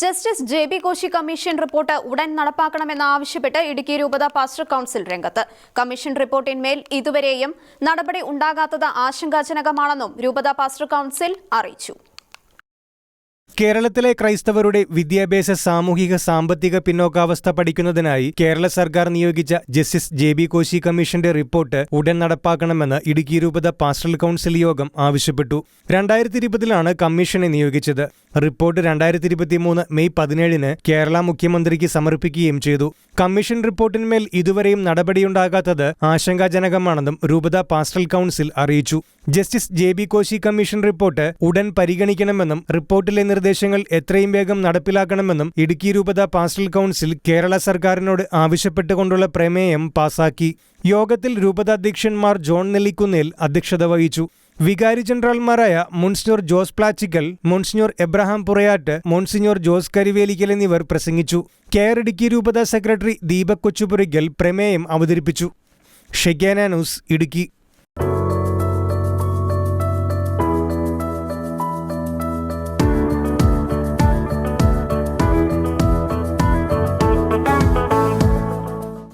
Justice J B Koshy commission report ഉടൻ നടപ്പാക്കണമെന്നാവശ്യപ്പെട്ട് ഇടുക്കി രൂപത പാസ്റ്റർ കൌൺസിൽ രംഗത്ത്. കമ്മീഷൻ റിപ്പോർട്ടിന്മേൽ ഇതുവരെയും നടപടി ഉണ്ടാകാത്തത് ആശങ്കാജനകമാണെന്നും രൂപത പാസ്റ്റർ കൌൺസിൽ അറിയിച്ചു. കേരളത്തിലെ ക്രൈസ്തവരുടെ വിദ്യാഭ്യാസ സാമൂഹിക സാമ്പത്തിക പിന്നോക്കാവസ്ഥ പഠിക്കുന്നതിനായി കേരള സർക്കാർ നിയോഗിച്ച ജസ്റ്റിസ് ജെ ബി കോശി കമ്മീഷന്റെ റിപ്പോർട്ട് ഉടൻ നടപ്പാക്കണമെന്ന് ഇടുക്കി രൂപത പാസ്റ്റൽ കൗൺസിൽ യോഗം ആവശ്യപ്പെട്ടു. രണ്ടായിരത്തി ഇരുപതിലാണ് കമ്മീഷനെ നിയോഗിച്ചത്. റിപ്പോർട്ട് രണ്ടായിരത്തി ഇരുപത്തിമൂന്ന് മെയ് പതിനേഴിന് കേരള മുഖ്യമന്ത്രിക്ക് സമർപ്പിക്കുകയും ചെയ്തു. കമ്മീഷൻ റിപ്പോർട്ടിന്മേൽ ഇതുവരെയും നടപടിയുണ്ടാകാത്തത് ആശങ്കാജനകമാണെന്നും രൂപത പാസ്റ്റൽ കൗൺസിൽ അറിയിച്ചു. Justice J B Koshy commission report ഉടൻ പരിഗണിക്കണമെന്നും റിപ്പോർട്ടിലെ നിർദ്ദേശങ്ങൾ എത്രയും വേഗം നടപ്പിലാക്കണമെന്നും ഇടുക്കി രൂപത പാസ്റ്റൽ കൗൺസിൽ കേരള സർക്കാരിനോട് ആവശ്യപ്പെട്ടുകൊണ്ടുള്ള പ്രമേയം പാസാക്കി. യോഗത്തിൽ രൂപതാധ്യക്ഷന്മാർ ജോൺ നെല്ലിക്കുന്നേൽ അധ്യക്ഷത വഹിച്ചു. വികാരി ജനറൽമാരായ monsignor Jose Plachickal monsignor Abraham Purayattu monsignor Jose Karivelickal എന്നിവർ പ്രസംഗിച്ചു. കെയർ ഇടുക്കി രൂപത സെക്രട്ടറി ദീപക് കൊച്ചുപുരയ്ക്കൽ പ്രമേയം അവതരിപ്പിച്ചു. ഷെഗാന ന്യൂസ് ഇടുക്കി.